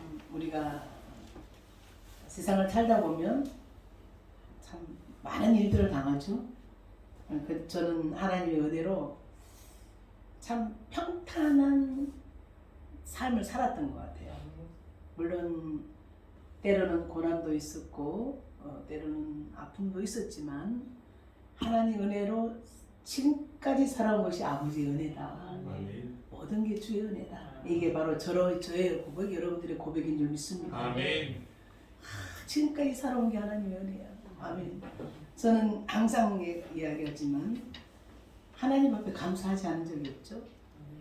참 우리가 세상을 살다 보면 참 많은 일들을 당하죠. 그 저는 하나님의 은혜로 참 평탄한 삶을 살았던 것 같아요. 물론 때로는 고난도 있었고 어, 때로는 아픔도 있었지만 하나님 은혜로 지금까지 살아온 것이 아버지의 은혜다. 아멘. 모든 게 주의 은혜다. 이게 바로 저러, 저의 고백, 여러분들의 고백인 줄 믿습니다. 아멘. 지금까지 살아온 게 하나님의 은혜야. 아멘. 저는 항상 예- 이야기하지만 하나님 앞에 감사하지 않은 적이 없죠.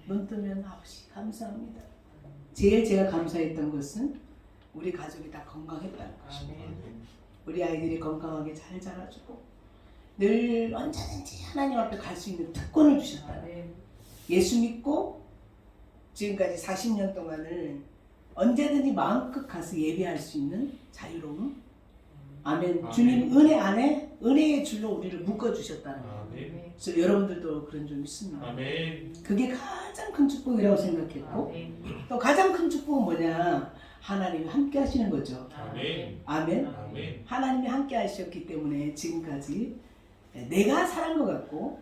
눈 뜨면 아버지 감사합니다. 제일 제가 감사했던 것은 우리 가족이 다 건강했다는 것입니다. 우리 아이들이 건강하게 잘 자라주고 늘 언제든지 하나님 앞에 갈 수 있는 특권을 주셨다. 예수 믿고 지금까지 40년 동안을 언제든지 마음껏 가서 예배할 수 있는 자유로움. 아멘. 아멘. 주님 은혜 안에 은혜의 줄로 우리를 묶어 주셨다는 거예요. 아멘. 그래서 여러분들도 그런 줄 믿습니다. 아멘. 그게 가장 큰 축복이라고 생각했고 또 가장 큰 축복은 뭐냐? 하나님이 함께 하시는 거죠. 아멘. 아멘. 아멘. 하나님이 함께 하셨기 때문에 지금까지 내가 살은 것 같고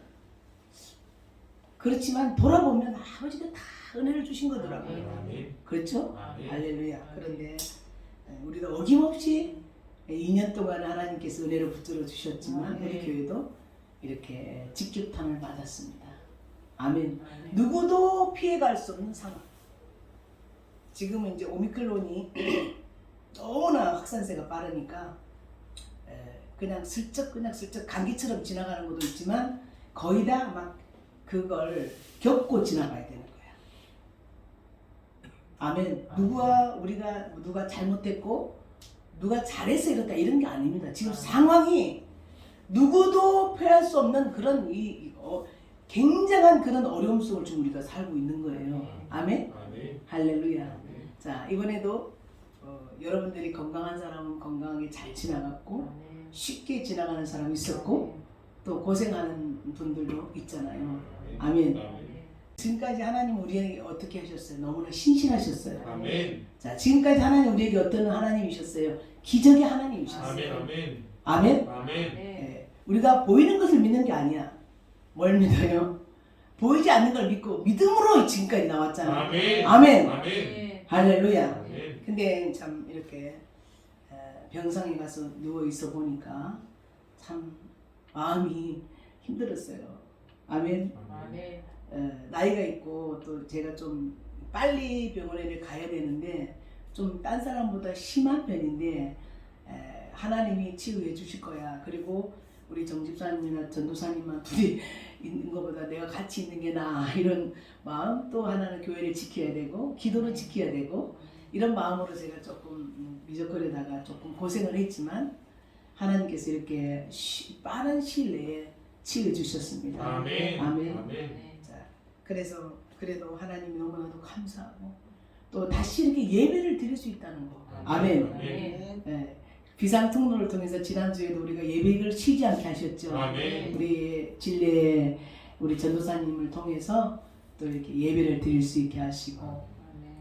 그렇지만 돌아보면 아버지가 다 은혜를 주신 거더라고요. 아멘. 그렇죠? 아멘. 할렐루야. 그런데 우리가 어김없이 2년 동안 하나님께서 은혜를 붙들어 주셨지만 우리 교회도 이렇게 직격탄을 맞았습니다. 아멘. 누구도 피해갈 수 없는 상황. 지금은 이제 오미클론이 너무나 확산세가 빠르니까 에, 그냥 슬쩍 그냥 슬쩍 감기처럼 지나가는 것도 있지만 거의 다 막 그걸 겪고 지나가야 되는 거야. 아멘. 누구와 우리가 누가 잘못했고 누가 잘해서 이렇다 이런 게 아닙니다. 지금 상황이 누구도 피할 수 없는 그런 이, 이 어, 굉장한 그런 어려움 속을 지금 우리가 살고 있는 거예요. 아멘. 아멘. 할렐루야. 아멘. 자 이번에도 어, 여러분들이 건강한 사람은 건강하게 잘 지나갔고 쉽게 지나가는 사람이 있었고 또 고생하는 분들도 있잖아요. 아멘. 지금까지 하나님 우리에게 어떻게 하셨어요? 너무나 신실하셨어요. 아멘. 자 지금까지 하나님 우리에게 어떤 하나님이셨어요? 기적의. 하나님이셨어요. 아멘. 아멘. 아멘. 예, 우리가 보이는 것을 믿는 게 아니야. 뭘 믿어요? 보이지 않는 걸 믿고 믿음으로 지금까지 나왔잖아요. 아멘. 아멘. 아멘. 할렐루야. 아멘. 근데 참 이렇게 에, 병상에 가서 누워 있어 보니까 참 마음이 힘들었어요. 아멘. 에, 나이가 있고 또 제가 좀 빨리 병원에 가야 되는데 좀 딴 사람보다 심한 편인데 에, 하나님이 치유해 주실 거야. 그리고 우리 정집사님이나 전도사님만 둘이 있는 것보다 내가 같이 있는 게 나아 이런 마음 또 하나는 교회를 지켜야 되고 기도를 지켜야 되고 이런 마음으로 제가 조금 음, 미적거리다가 조금 고생을 했지만 하나님께서 이렇게 쉬- 빠른 시일 내에 치유해 주셨습니다. 아멘. 아멘. 아멘. 자, 그래서 그래도 하나님이 너무나도 감사하고 또 다시 이렇게 예배를 드릴 수 있다는 거. 아멘. 아멘. 네. 비상 통로를 통해서 지난주에도 우리가 예배를 쉬지 않게 하셨죠. 아멘. 우리 진례 우리 전도사님을 통해서 또 이렇게 예배를 드릴 수 있게 하시고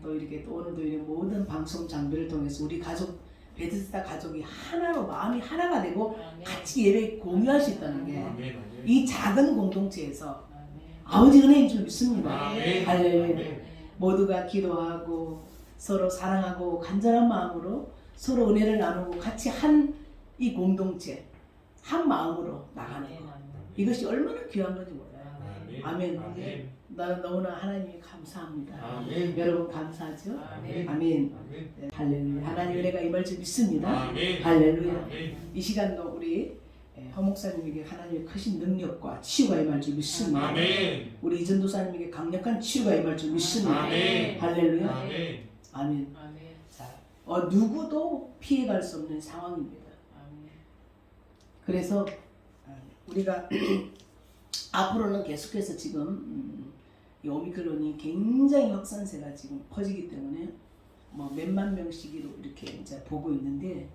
또 이렇게 또 오늘도 이렇게 모든 방송 장비를 통해서 우리 가족 베드스다 가족이 하나로 마음이 하나가 되고 같이 예배 공유할 수 있다는 게 아멘. 이 작은 공동체에서 아버지 은혜인 줄 믿습니다. 아멘. 할렐루야. 아멘. 모두가 기도하고 서로 사랑하고 간절한 마음으로 서로 은혜를 나누고 같이 한 이 공동체 한 마음으로 나가는 것 이것이 얼마나 귀한 건지 몰라요. 아멘. 아멘. 나는 너무나 하나님이 감사합니다. 아멘. 여러분 감사하죠? 아멘. 아멘. 아멘. 네, 할렐루야. 하나님 은혜가 임할 줄 믿습니다. 아멘. 할렐루야. 아멘. 이 시간도 우리 예, 허 목사님에게 하나님의 크신 능력과 치유가 임할 줄 믿습니다. 아멘. 우리 이전도사님에게 강력한 치유가 임할 줄 믿습니다. 아멘. 할렐루야. 아멘. 아멘. 자, 어, 누구도 피해갈 수 없는 상황입니다. 그래서 어, 우리가 앞으로는 계속해서 지금 음, 이 오미크론이 굉장히 확산세가 지금 퍼지기 때문에 뭐 몇만 명씩으로 이렇게 이제 보고 있는데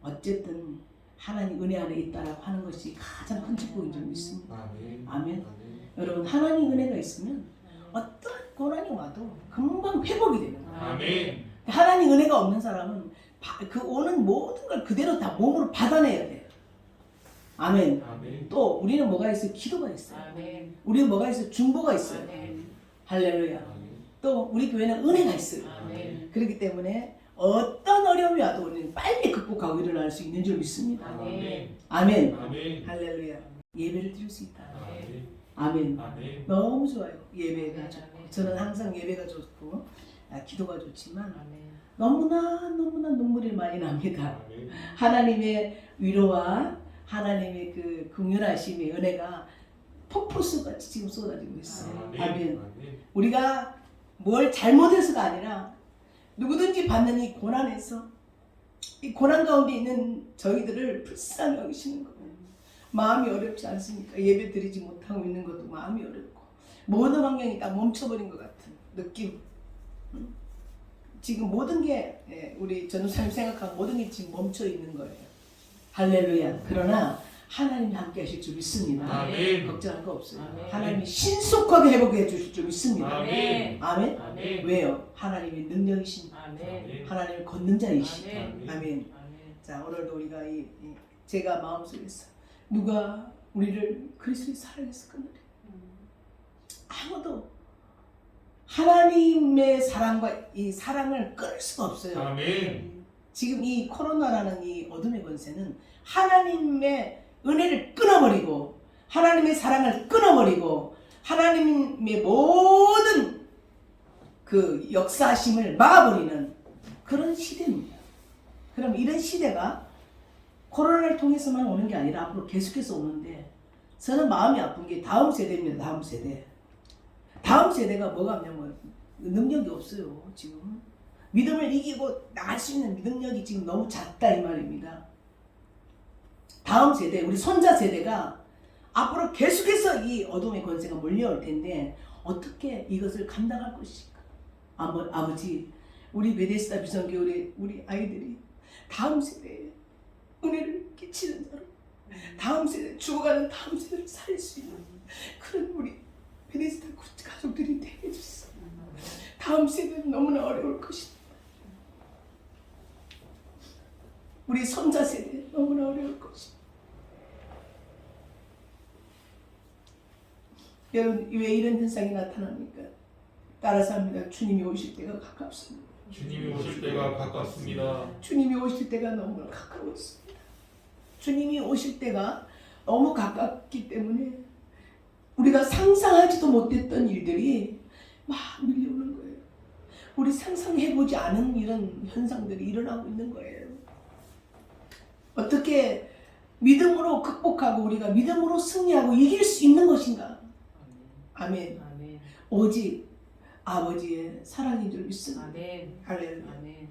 어쨌든 하나님 은혜 안에 있다라고 하는 것이 가장 큰 축복인 줄 믿습니다. 아멘. 아멘. 여러분 하나님 은혜가 있으면 어떤 고난이 와도 금방 회복이 되는 거예요. 아멘. 하나님 은혜가 없는 사람은 바- 그 오는 모든 걸 그대로 다 몸으로 받아내야 돼요. 아멘. 아멘. 또 우리는 뭐가 있어요? 기도가 있어요. 아멘. 우리는 뭐가 있어요? 중보가 있어요. 아멘. 할렐루야. 아멘. 또 우리 교회는 은혜가 있어요. 아멘. 그렇기 때문에 어떤 어려움이 와도 우리는 빨리 극복하고 일어날 수 있는 줄 믿습니다. 아멘. 아멘. 아멘. 할렐루야. 예배를 드릴 수 있다. 아멘. 아멘. 아멘. 너무 좋아요. 예배가 좋고. 아멘. 저는 항상 예배가 좋고 아, 기도가 좋지만 아멘. 너무나 너무나 눈물이 많이 납니다. 아멘. 하나님의 위로와 하나님의 그 긍휼하심의 은혜가 폭포수같이 지금 쏟아지고 있어요. 아멘. 아멘. 아멘. 우리가 뭘 잘못해서가 아니라 누구든지 받는 이 고난에서 이 고난 가운데 있는 저희들을 불쌍히 여기시는 거예요. 마음이 어렵지 않습니까? 예배 드리지 못하고 있는 것도 마음이 어렵고 모든 환경이 다 멈춰버린 것 같은 느낌. 응? 지금 모든 게 예, 우리 전우사님 생각한 모든 게 지금 멈춰 있는 거예요. 할렐루야. 그러나 하나님이 함께 하실 줄 믿습니다. 아멘. 걱정할 거 없어요. 아멘. 하나님이 신속하게 회복해 주실 줄 믿습니다. 아멘. 아멘. 아멘. 왜요? 하나님의 능력이신 아멘. 하나님의 걷는 자이시. 아멘. 아멘. 아멘. 자 오늘도 우리가 이, 이 제가 마음속에서 누가 우리를 그리스도의 사랑에서 끊으려 아무도 하나님의 사랑과 이 사랑을 끊을 수가 없어요. 아멘. 지금 이 코로나라는 이 어둠의 권세는 하나님의 은혜를 끊어버리고 하나님의 사랑을 끊어버리고 하나님의 모든 그 역사심을 막아버리는 그런 시대입니다. 그럼 이런 시대가 코로나를 통해서만 오는 게 아니라 앞으로 계속해서 오는데 저는 마음이 아픈 게 다음 세대입니다. 다음 세대. 다음 세대가 뭐가 없냐면 능력이 없어요. 지금 믿음을 이기고 나갈 수 있는 믿음력이 지금 너무 작다 이 말입니다. 다음 세대, 우리 손자 세대가 앞으로 계속해서 이 어둠의 권세가 몰려올 텐데 어떻게 이것을 감당할 것인가? 아버, 아버지, 우리 베데스다 비성교회 우리 아이들이 다음 세대에 은혜를 끼치는 자로 다음 세대 죽어가는 다음 세대를 살릴 수 있는 그런 우리 베데스다 가족들이 되게 해주세요. 다음 세대는 너무나 어려울 것입니다. 우리 손자 세대 너무나 어려울 것입니다. 여러분 왜 이런 현상이 나타납니까? 따라서 합니다. 주님이 오실 때가 가깝습니다. 주님이 오실 때가 가깝습니다. 주님이 오실 때가 너무 가까웠습니다. 주님이 오실 때가 너무 가깝기 때문에 우리가 상상하지도 못했던 일들이 막 밀려오는 거예요. 우리 상상해보지 않은 이런 현상들이 일어나고 있는 거예요. 어떻게 믿음으로 극복하고 우리가 믿음으로 승리하고 이길 수 있는 것인가? 아멘. 아멘. 오직 아버지의 사랑인 줄 믿습니다. 아멘. 할렐루야. 아멘.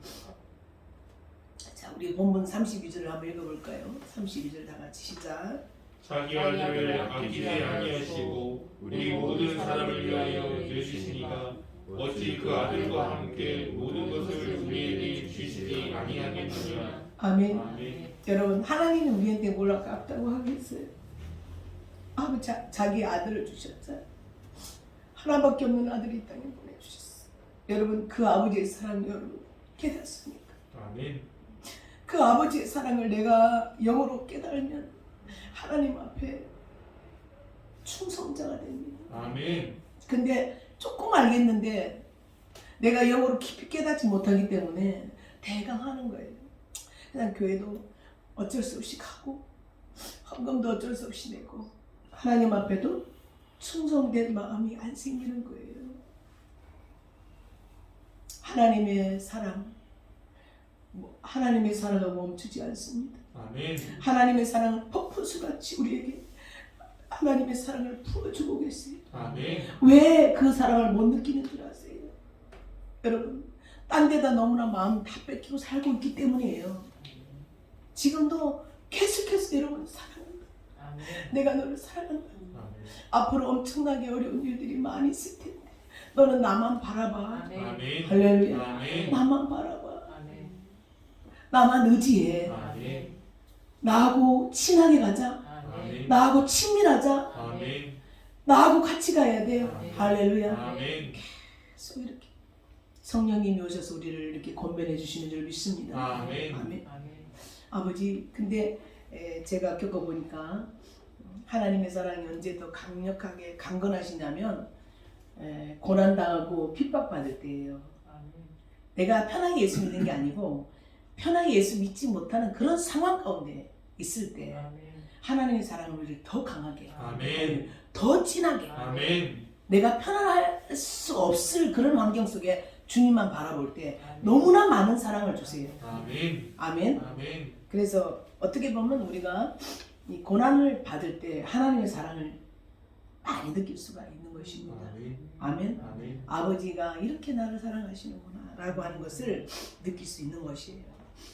자, 우리 본문 32절을 한번 읽어볼까요? 32절 다 같이 시작. 자기 아들을 아끼지 아니하시고 우리 모든 사람을 위하여 내주시니까 어찌 그 아들과 함께 모든 것을 우리에게 주시지 아니하겠느냐. 아멘. 아멘. 여러분, 하나님은 우리한테 뭘 아깝다고 하겠어요? 아버지, 자, 자기 아들을 주셨어요. 하나밖에 없는 아들이 이 땅에 보내주셨어요. 여러분, 그 아버지의 사랑 여러분 깨닫습니까? 아멘. 그 아버지의 사랑을 내가 영으로 깨달으면 하나님 앞에 충성자가 됩니다. 아멘. 근데 조금 알겠는데 내가 영어로 깊이 깨닫지 못하기 때문에 대강 하는 거예요. 그냥 교회도 어쩔 수 없이 가고 헌금도 어쩔 수 없이 내고 하나님 앞에도 충성된 마음이 안 생기는 거예요. 하나님의 사랑, 뭐, 하나님의 사랑은 멈추지 않습니다. 아멘. 하나님의 사랑은 폭포수같이 우리에게 하나님의 사랑을 부어주고 계세요. 아멘. 왜 그 사랑을 못 느끼는 줄 아세요? 여러분, 딴 데다 너무나 마음 다 뺏기고 살고 있기 때문이에요. 지금도 계속해서 여러분 사랑한다. 아멘. 내가 너를 사랑한다. 앞으로 엄청나게 어려운 일들이 많이 있을 텐데 너는 나만 바라봐. 아멘. 할렐루야. 아멘. 나만 바라봐. 아멘. 나만 의지해. 아멘. 나하고 친하게 가자. 아멘. 나하고 친밀하자. 아멘. 나하고 같이 가야 돼요. 아멘. 할렐루야. 아멘. 계속 이렇게 성령님이 오셔서 우리를 이렇게 건면해 주시는 줄 믿습니다. 아멘. 아멘. 아멘. 아버지, 근데 에, 제가 겪어보니까 하나님의 사랑이 언제 더 강력하게 강건하시냐면 에, 고난 당하고 핍박 받을 때예요. 아멘. 내가 편하게 예수 믿는 게 아니고 편하게 예수 믿지 못하는 그런 상황 가운데 있을 때. 하나님의 사랑을 우리를 더 강하게 아멘. 더 진하게 아멘. 내가 편안할 수 없을 그런 환경 속에 주님만 바라볼 때. 너무나 많은 사랑을 주세요. 아멘. 아멘. 아멘. 그래서 어떻게 보면 우리가 이 고난을 받을 때 하나님의 사랑을 많이 느낄 수가 있는 것입니다. 아멘. 아멘. 아버지가 이렇게 나를 사랑하시는구나 라고 하는 것을 느낄 수 있는 것이에요.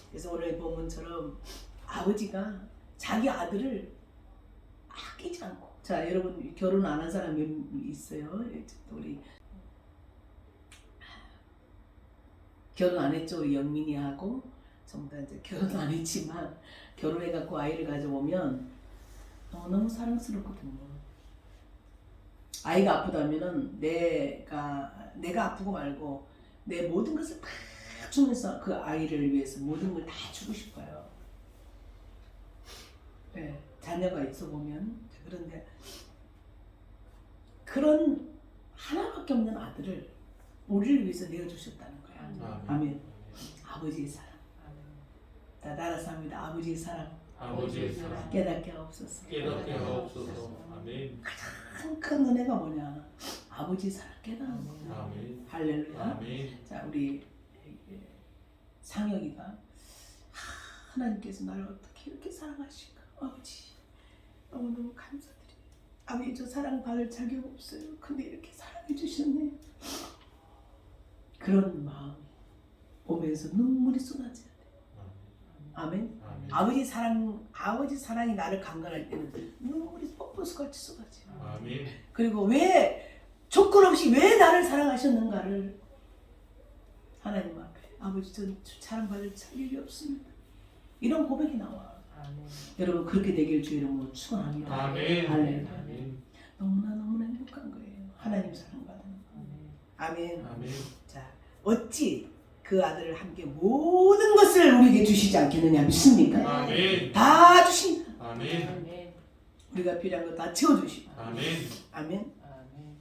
그래서 오늘 본문처럼 아버지가 자기 아들을 아끼지 않고 자 여러분 결혼 안 한 사람 몇 있어요? 우리 결혼 안 했죠 영민이하고 전부 다 이제 결혼 안 했지만 결혼해갖고 아이를 가져오면 너무 사랑스럽거든요. 아이가 아프다면은 내가 내가 아프고 말고 내 모든 것을 다 주면서 그 아이를 위해서 모든 걸 다 주고 싶어요. 네, 자녀가 있어 보면 그런데 그런 하나밖에 없는 아들을 우리를 위해서 내어 주셨다는 거야. 아멘. 아멘. 아버지의 사랑. 자, 따라서 합니다. 아버지의 사랑 아버지의 사랑 깨닫게 하옵소서. 깨닫게 하옵소서. 아멘. 가장 큰 은혜가 뭐냐? 아버지 사랑 깨닫는 거. 아멘. 할렐루야. 아멘. 자 우리 상혁이가 하, 하나님께서 나를 어떻게 이렇게 사랑하실까 아버지 너무너무 감사드려요 아버지 저 사랑 받을 자격 없어요 근데 이렇게 사랑해 주셨네 그런 마음이 보면서 눈물이 쏟아져야 돼 아멘 아멘. 아버지 사랑 아버지 사랑이 나를 강건할 때는 눈물이 뽀뽀스같이 쏟아져요 아멘. 그리고 왜 조건 없이 왜 나를 사랑하셨는가를 하나님 앞에 아버지 전 사랑받을 자격이 없습니다. 이런 고백이 나와. 아멘. 여러분 그렇게 되길 주의 이름으로 축원합니다. 아멘. 할렐루야. 아멘. 너무나 너무나 행복한 거예요. 하나님 사랑받는 거. 아멘. 아멘. 아멘. 자 어찌 그 아들을 함께 모든 것을 우리에게 주시지 않겠느냐 믿습니까? 아멘. 다 주신다. 아멘. 아멘. 우리가 필요한 거 다 채워주시고. 아멘. 아멘. 아멘.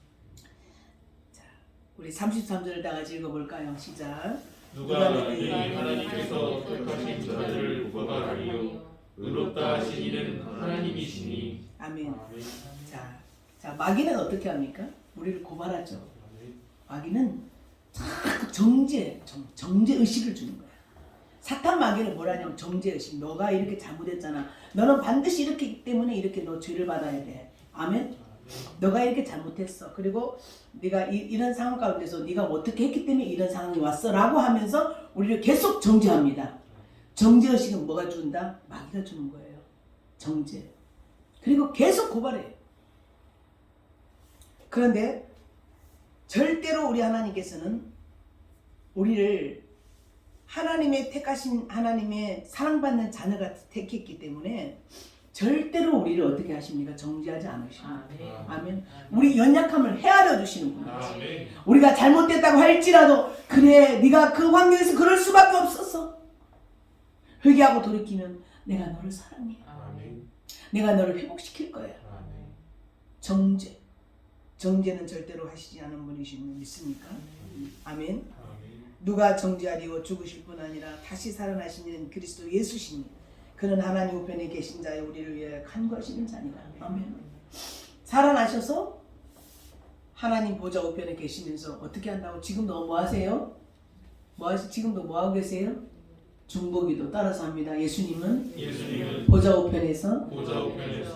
우리 33절을 다 같이 읽어볼까요? 시작. 누가 내게 하나님께서 택하신 자들을 고발하리요 의롭다 하신 이는 하나님이시니 아멘. 아멘. 자, 자 마귀는 어떻게 합니까? 우리를 고발하죠. 아멘. 마귀는 정죄, 정, 정죄 의식을 주는 거야. 사탄 마귀는 뭐라냐면 정죄 의식. 너가 이렇게 잘못했잖아. 너는 반드시 이렇게 때문에 이렇게 너 죄를 받아야 돼. 아멘. 너가 이렇게 잘못했어. 그리고 네가 이, 이런 상황 가운데서 네가 뭐 어떻게 했기 때문에 이런 상황이 왔어라고 하면서 우리를 계속 정죄합니다. 정죄 의식은 뭐가 준다? 마귀가 주는 거예요. 정죄. 그리고 계속 고발해요. 그런데 절대로 우리 하나님께서는 우리를 하나님의 택하신 하나님의 사랑받는 자녀가 택했기 때문에 절대로 우리를 어떻게 하십니까? 정죄하지 않으십니다. 아멘. 아멘. 우리 연약함을 헤아려 주시는 분이에요. 아멘. 우리가 잘못됐다고 할지라도 그래 네가 그 환경에서 그럴 수밖에 없었어. 회개하고 돌이키면 내가 너를 사랑해. 아멘. 내가 너를 회복시킬 거야. 아멘. 정죄. 정죄는 절대로 하시지 않은 분이심을 믿습니까? 아멘. 아멘. 누가 정죄하리고 죽으실 뿐 아니라 다시 살아나시는 그리스도 예수시니 그는 하나님 우편에 계신 자의 우리를 위해 간구하시는 자니라. 아멘. 살아나셔서 하나님 보좌 우편에 계시면서 어떻게 한다고 지금도 뭐 하세요? 뭐 하시 지금도 뭐 하고 계세요? 중보기도 따라서 합니다. 예수님은 예수님은 보좌 우편에서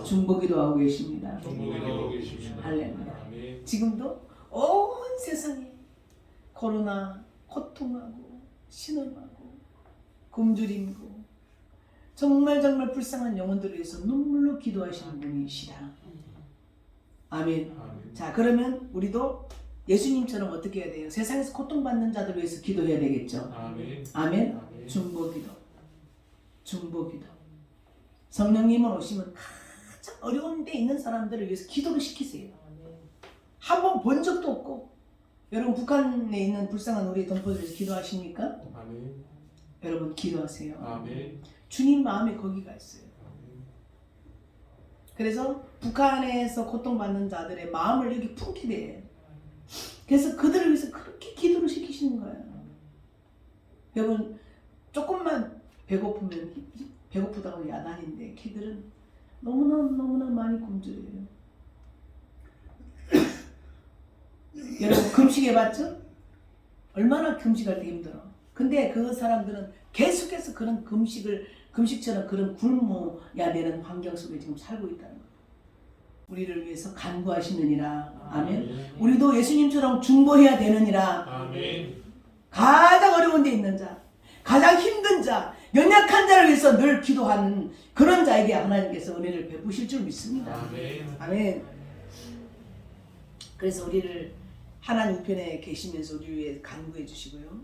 중보기도 하고 계십니다. 할렐루야. 지금도 온 세상에 코로나 고통하고 신음하고 굶주림고 정말 정말 불쌍한 영혼들을 위해서 눈물로 기도하시는 분이시다. 아멘. 아멘. 자 그러면 우리도 예수님처럼 어떻게 해야 돼요? 세상에서 고통받는 자들 위해서 기도해야 되겠죠. 아멘. 아멘. 아멘. 중보기도. 중보기도. 성령님은 오시면 가장 어려운 데 있는 사람들을 위해서 기도를 시키세요. 한 번 본 적도 없고 여러분 북한에 있는 불쌍한 우리 동포들 위해서 기도하십니까? 아멘. 여러분 기도하세요. 아멘. 주님 마음에 거기가 있어요. 그래서 북한에서 고통받는 자들의 마음을 여기 품게 돼. 그래서 그들을 위해서 그렇게 기도를 시키시는 거예요. 여러분 배고프면 배고프다고 야단인데 걔들은 너무나 너무나 많이 굶주려요. 여러분 금식해 봤죠? 얼마나 금식할 때 힘들어. 근데 그 사람들은 계속해서 그런 금식을 금식처럼 그런 굶어야 되는 환경 속에 지금 살고 있다는 거예요. 우리를 위해서 간구하시느니라. 아멘. 우리도 예수님처럼 중보해야 되느니라. 아멘. 가장 어려운 데 있는 자, 가장 힘든 자, 연약한 자를 위해서 늘 기도하는 그런 자에게 하나님께서 은혜를 베푸실 줄 믿습니다. 아멘. 아멘. 그래서 우리를 하나님 우편에 계시면서 우리 위해 간구해 주시고요.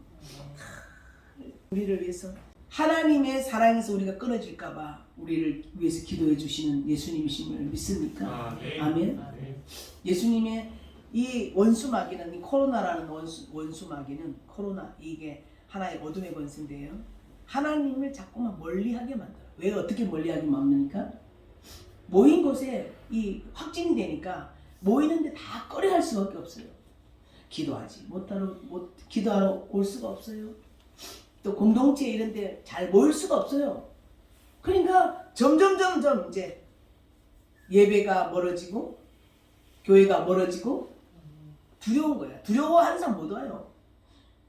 우리를 위해서 하나님의 사랑에서 우리가 끊어질까봐 우리를 위해서 기도해 주시는 예수님이심을 믿습니까? 아멘. 아멘. 아멘. 예수님의 이 원수 마귀는 이 코로나라는 원수, 원수 마귀는 코로나 이게 하나의 어둠의 권세인데요. 하나님을 자꾸만 멀리하게 만들어. 왜 어떻게 멀리하게 만듭니까? 모인 곳에 이 확진이 되니까 모이는데 다 꺼려할 수밖에 없어요. 기도하지 못하러 못 기도하러 올 수가 없어요. 또 공동체 이런데 잘 모일 수가 없어요. 그러니까 점점 점점 이제 예배가 멀어지고 교회가 멀어지고 두려운 거야. 두려워 항상 못 와요.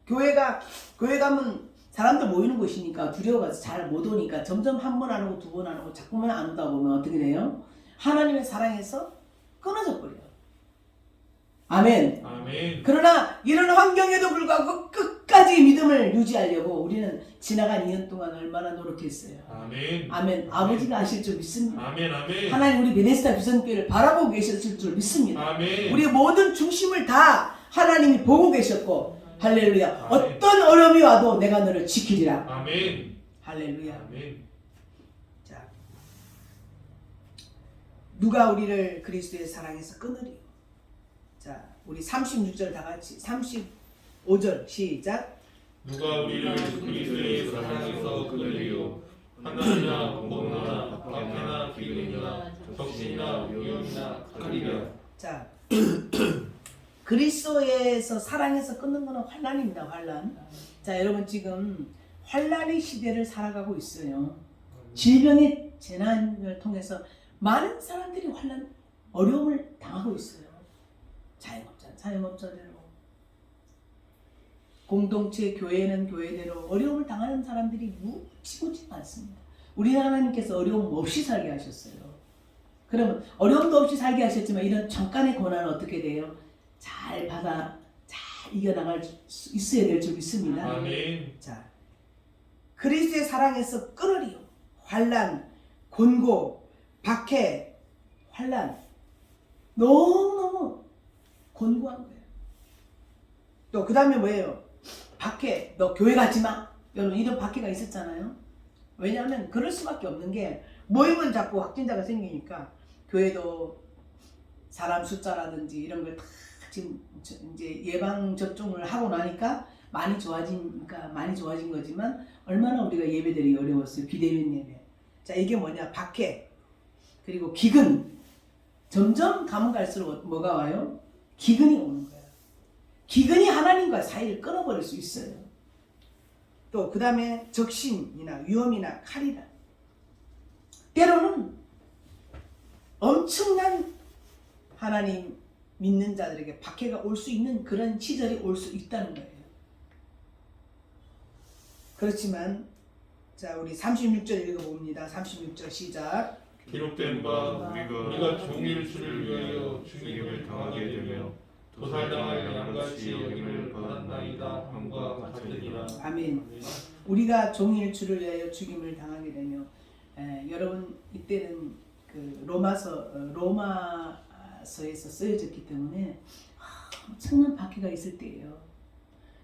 교회가 교회 가면 사람들 모이는 곳이니까 두려워서 잘 못 오니까 점점 한 번 안 오고 두 번 안 오고 자꾸만 안 오다 보면 어떻게 돼요? 하나님의 사랑에서 끊어져 버려요. 아멘. 아멘. 그러나 이런 환경에도 불구하고 끝까지 믿음을 유지하려고 우리는 지나간 2년 동안 얼마나 노력했어요. 아멘. 아멘. 아버지가 아실 줄 믿습니다. 아멘. 아멘. 하나님 우리 베네스타 비전교회를 바라보고 계셨을 줄 믿습니다. 아멘. 우리의 모든 중심을 다 하나님이 보고 계셨고 할렐루야. 아멘. 어떤 어려움이 와도 내가 너를 지키리라. 아멘. 할렐루야. 아멘. 자, 누가 우리를 그리스도의 사랑에서 끊으리요? 자, 우리 36절 다 같이 35절 시작. 누가 우리를 그리스도의 사랑에서 끊으리요 하나님이나 공고나 박해나 기근이나 적신이나 위험이나 칼이라 자, 그리스도에서 사랑에서 끊는 거는 환란입니다. 환란. 자, 여러분 지금 환란의 시대를 살아가고 있어요. 질병의 재난을 통해서 많은 사람들이 환란 어려움을 당하고 있어요. 자영업자, 자영업자대로 공동체 교회는 교회대로 어려움을 당하는 사람들이 무지무지 많습니다. 우리 하나님께서 어려움 없이 살게 하셨어요. 그러면 어려움도 없이 살게 하셨지만 이런 잠깐의 고난은 어떻게 돼요? 잘 받아 잘 이겨나갈 수 있어야 될 줄 믿습니다. 아멘. 자, 그리스도의 사랑에서 끊으리요. 환란, 곤고, 박해, 환란 너무너무 곤고한 거예요. 또 그 다음에 뭐예요? 박해, 너 교회 가지 마. 여러분 이런 박해가 있었잖아요. 왜냐하면 그럴 수밖에 없는 게 모이면 자꾸 확진자가 생기니까 교회도 사람 숫자라든지 이런 걸다 지금 저- 이제 예방 접종을 하고 나니까 많이 좋아지니까 많이 좋아진 거지만 얼마나 우리가 예배들이 어려웠어요 비대면 예배. 자 이게 뭐냐 박해 그리고 기근 점점 가면 갈수록 뭐가 와요? 기근이 오는 거예요. 기근이 하나님과 사이를 끊어버릴 수 있어요. 또 그 다음에 적신이나 위험이나 칼이다. 때로는 엄청난 하나님 믿는 자들에게 박해가 올 수 있는 그런 시절이 올 수 있다는 거예요. 그렇지만 자 우리 36절 읽어봅니다. 36절 시작. 기록된 바 우리가 우리가 종일 수를 위하여 죽임을 당하게 되며 도살당할 양같이 여김을 받았나이다 함과 같으니라 아멘. 우리가 종일 주를 위하여 죽임을 당하게 되며 에, 여러분 이때는 그 로마서 어, 로마 서에서 쓰여졌기 때문에 아, 엄청난 박해가 있을 때예요.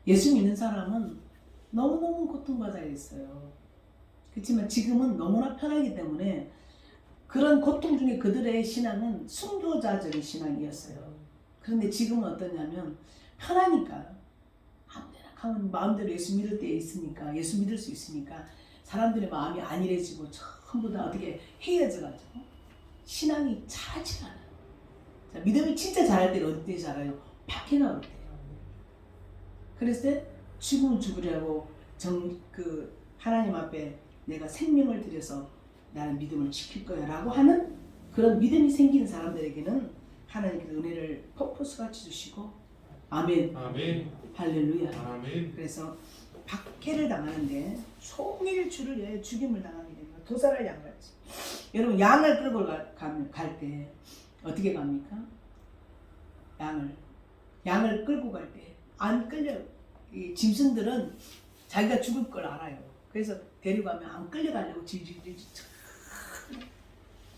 예수 믿는 사람은 너무너무 고통받아 있어요. 그렇지만 지금은 너무나 편하기 때문에 그런 고통 중에 그들의 신앙은 순교자적인 신앙이었어요. 그런데 지금은 어떠냐면 편하니까 아무데나 가면 마음대로 예수 믿을 때 있으니까 예수 믿을 수 있으니까 사람들의 마음이 안일해지고 전부 다 어떻게 해이해져가지고 신앙이 잘하지 않아요. 자, 믿음이 진짜 잘할 때는 어디 때 잘해요? 밖에 나올 때요. 그랬을 때 죽으면 죽으려고 정 그 하나님 앞에 내가 생명을 들여서 나는 믿음을 지킬 거야 라고 하는 그런 믿음이 생기는 사람들에게는 하나님께서 은혜를 폭포수같이 주시고 아멘 아멘. 할렐루야 아멘. 그래서 박해를 당하는데 송일 주를 위하여 죽임을 당하게 됩니다 도살할 양같이 여러분 양을 끌고 갈 때 어떻게 갑니까? 양을 양을 끌고 갈 때 안 끌려 이 짐승들은 자기가 죽을 걸 알아요. 그래서 데려가면 안 끌려가려고 질질질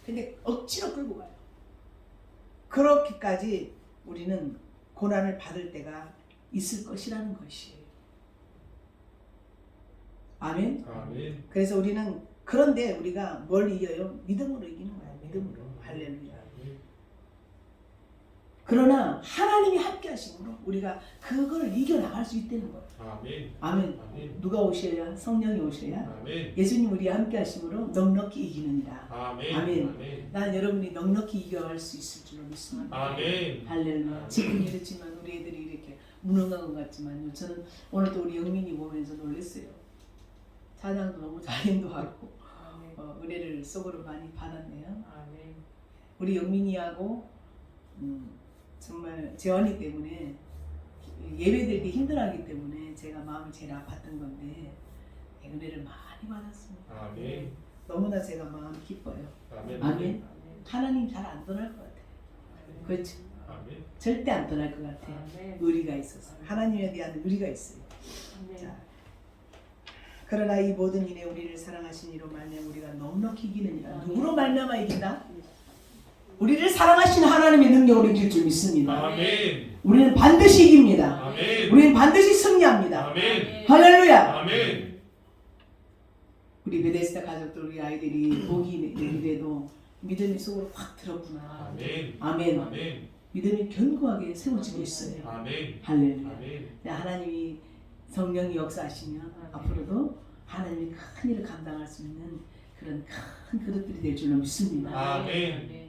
근데 억지로 끌고 가요. 그렇게까지 우리는 고난을 받을 때가 있을 것이라는 것이에요. 아멘. 아멘. 그래서 우리는 그런데 우리가 뭘 이겨요? 믿음으로 이기는 거야. 믿음으로. 할렐루야. 그러나 하나님이 함께 하심으로 우리가 그걸 이겨 나갈 수 있다는 거예요. 아멘. 아멘. 아멘. 누가 오셔야 성령이 오셔야 아멘. 예수님 우리와 함께 하심으로 넉넉히 이기느니라. 아멘. 아멘. 아멘. 난 여러분이 넉넉히 이겨갈 수 있을 줄로 믿습니다. 아멘. 할렐루야. 지금 이렇지만 우리 애들이 이렇게 무능한 것 같지만요. 저는 오늘도 우리 영민이 보면서 놀랐어요. 찬양도 너무 잘 인도하고 어, 은혜를 속으로 많이 받았네요. 우리 영민이하고 음, 정말 재환이 때문에 예배드리기 힘들어하기 때문에 제가 마음이 제일 아팠던 건데 은혜를 많이 받았습니다. 아멘. 너무나 제가 마음이 기뻐요. 아멘. 아멘. 하나님 잘 안 떠날 것 같아요. 그렇죠. 아멘. 절대 안 떠날 것 같아요. 의리가 있어서 하나님에 대한 의리가 있어요. 자, 그러나 이 모든 일에 우리를 사랑하신 이로 말미암아 우리가 넉넉히 이기느니라. 누구로 말미암아 이긴다? 우리를 사랑하시는 하나님의 능력으로 이길 줄 믿습니다. 아멘. 우리는 반드시 이깁니다. 아멘. 우리는 반드시 승리합니다. 아멘. 할렐루야. 아멘. 우리 베데스다 가족들 우리 아이들이 복이 내리래도 믿음이 속으로 확 들었구나. 아멘. 아멘. 아멘. 믿음이 견고하게 세워지고 있어요. 아멘. 할렐루야. 아멘. 네, 하나님이 성령이 역사하시면 앞으로도 하나님이 큰 일을 감당할 수 있는 그런 큰 그릇들이 될 줄로 믿습니다. 아멘. 자,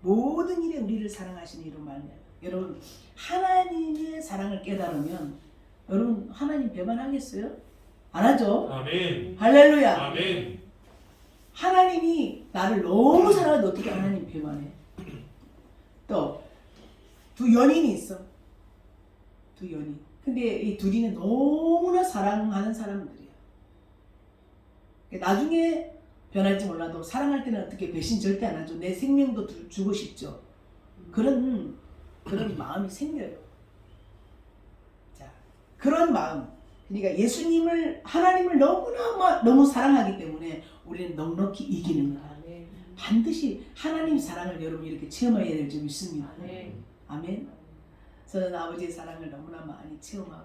모든 일에 우리를 사랑하시는 이로 말미암아 여러분 하나님의 사랑을 깨달으면 여러분 하나님 배반하겠어요? 안 하죠? 아멘. 할렐루야. 아멘. 하나님이 나를 너무 사랑하는데 어떻게 하나님 배반해? 또 두 연인이 있어. 두 연인. 근데 이 둘이는 너무나 사랑하는 사람들이야. 나중에 변할지 몰라도 사랑할 때는 어떻게 배신 절대 안 하죠. 내 생명도 두- 주고 싶죠. 그런 그런 마음이 생겨요. 자, 그런 마음. 그러니까 예수님을 하나님을 너무나 마- 너무 사랑하기 때문에 우리는 넉넉히 이기는 거야. 반드시 하나님 사랑을 여러분 이렇게 체험해야 될 줄 믿습니다. 아멘. 저는 아버지의 사랑을 너무나 많이 체험하고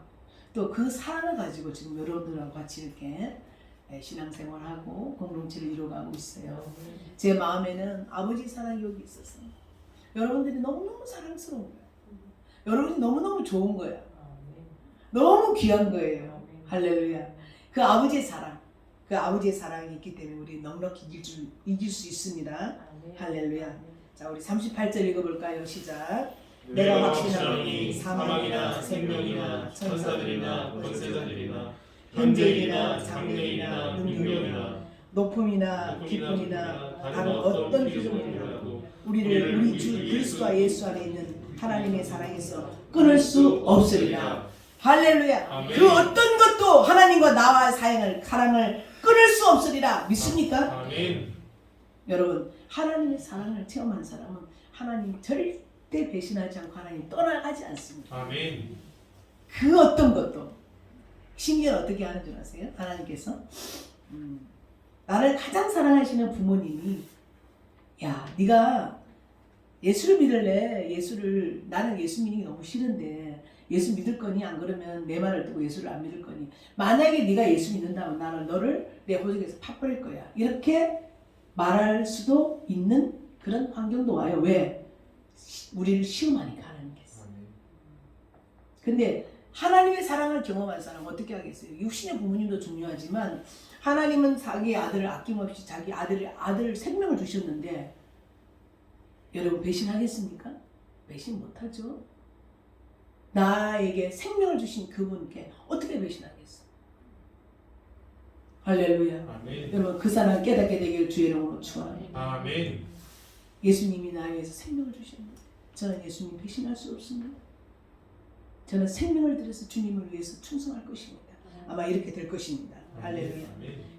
또 그 사랑을 가지고 지금 여러분들하고 같이 이렇게 예, 신앙생활하고 공동체를 이루어가고 있어요. 제 마음에는 아버지 사랑이 여기 있어서 여러분들이 너무너무 사랑스러운 거야. 여러분이 너무너무 좋은 거야. 너무 귀한 거예요. 할렐루야. 그 아버지의 사랑, 그 아버지의 사랑이 있기 때문에 우리 넉넉히 이길, 줄, 이길 수 있습니다. 할렐루야. 자, 우리 38절 읽어볼까요? 시작. 내가 확신하노니 사망이나 생명이나 천사들이나 권세자들이나 현재이나 장래이나 능력이나 높음이나 기쁨이나 다른 어떤 기쁨이라도 우리를 우리 주 그리스도와 예수 안에 있는 하나님의 사랑에서 끊을 수 없으리라. 할렐루야. 아멘. 그 어떤 것도 하나님과 나와 사랑을 사랑을 끊을 수 없으리라. 믿습니까? 아멘. 여러분 하나님의 사랑을 체험한 사람은 하나님 절대 배신하지 않고 하나님 떠나가지 않습니다. 아멘. 그 어떤 것도 심지어 어떻게 하는 줄 아세요? 하나님께서? 음, 나를 가장 사랑하시는 부모님이 야 네가 예수를 믿을래? 예수를 나는 예수 믿는 게 너무 싫은데 예수 믿을 거니? 안 그러면 내 말을 듣고 예수를 안 믿을 거니? 만약에 네가 예수 믿는다면 나는 너를 내 보직에서 파버릴 거야. 이렇게 말할 수도 있는 그런 환경도 와요. 왜? 시- 우리를 시험하니까 하나님께서. 근데 하나님의 사랑을 경험한 사람은 어떻게 하겠어요? 육신의 부모님도 중요하지만 하나님은 자기 아들을 아낌없이 자기 아들의 아들 생명을 주셨는데 여러분 배신하겠습니까? 배신 못하죠. 나에게 생명을 주신 그분께 어떻게 배신하겠어? 할렐루야. 아멘. 여러분 그 사랑 깨닫게 되길 주의 이름으로 축원합니다. 아멘. 예수님이 나에 위해서 생명을 주셨는데 저는 예수님 배신할 수 없습니다. 저는 생명을 들여서 주님을 위해서 충성할 것입니다. 아마 이렇게 될 것입니다. 할렐루야.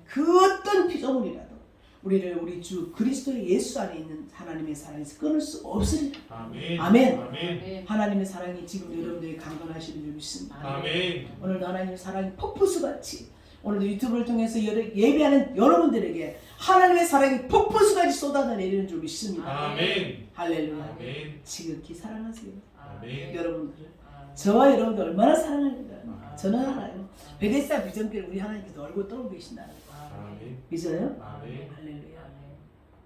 그 어떤 피조물이라도 우리를 우리 주 그리스도의 예수 안에 있는 하나님의 사랑에서 끊을 수 없으리라. 아멘. 아멘. 아멘. 하나님의 사랑이 지금 여러분들이 강건하시는 줄 믿습니다. 아멘. 오늘도 하나님의 사랑이 폭포수 같이 오늘도 유튜브를 통해서 예배하는 여러분들에게 하나님의 사랑이 폭포수같이 쏟아져 내리는 줄 믿습니다. 아멘. 할렐루야. 아멘. 지극히 사랑하세요. 아멘. 여러분들을 저와 여러분들 얼마나 사랑하는가 저는 알아요. 베데스다 비전교를 우리 하나님께서 얼굴 떠오고 계신다는 거 아멘. 믿어요? 아멘. 할렐루야.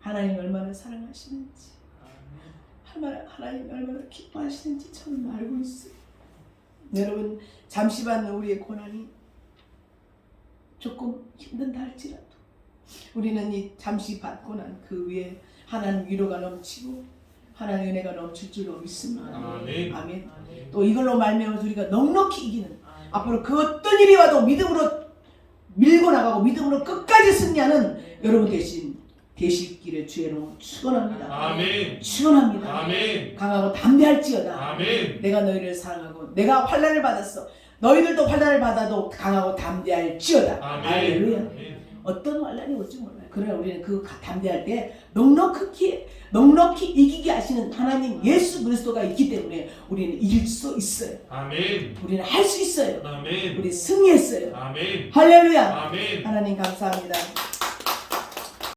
하나님 얼마나 사랑하시는지 하나님 하나님 얼마나 기뻐하시는지 저는 알고 있어요. 여러분 잠시 받는 우리의 고난이 조금 힘든다 할지라도 우리는 이 잠시 받고 난 그 위에 하나님 위로가 넘치고 하나님 은혜가 넘칠 줄로 믿습니다. 아멘. 아멘. 또 이걸로 말미암아 우리가 넉넉히 이기는 앞으로 그 어떤 일이 와도 믿음으로 밀고 나가고 믿음으로 끝까지 승리하는 여러분 대신 되시기를 주의 이름으로 축원합니다. 아멘. 축원합니다. 아멘. 강하고 담대할지어다. 아멘. 내가 너희를 사랑하고 내가 환난을 받았어. 너희들도 환난을 받아도 강하고 담대할지어다. 아멘. 아멘. 어떤 환난이 올지 몰라요. 그러나 우리는 그 담대할 때 넉넉히 넉넉히 이기게 하시는 하나님 예수 그리스도가 있기 때문에 우리는 이길 수 있어요. 아멘. 우리는 할 수 있어요. 아멘. 우리 승리했어요. 아멘. 할렐루야. 아멘. 하나님 감사합니다.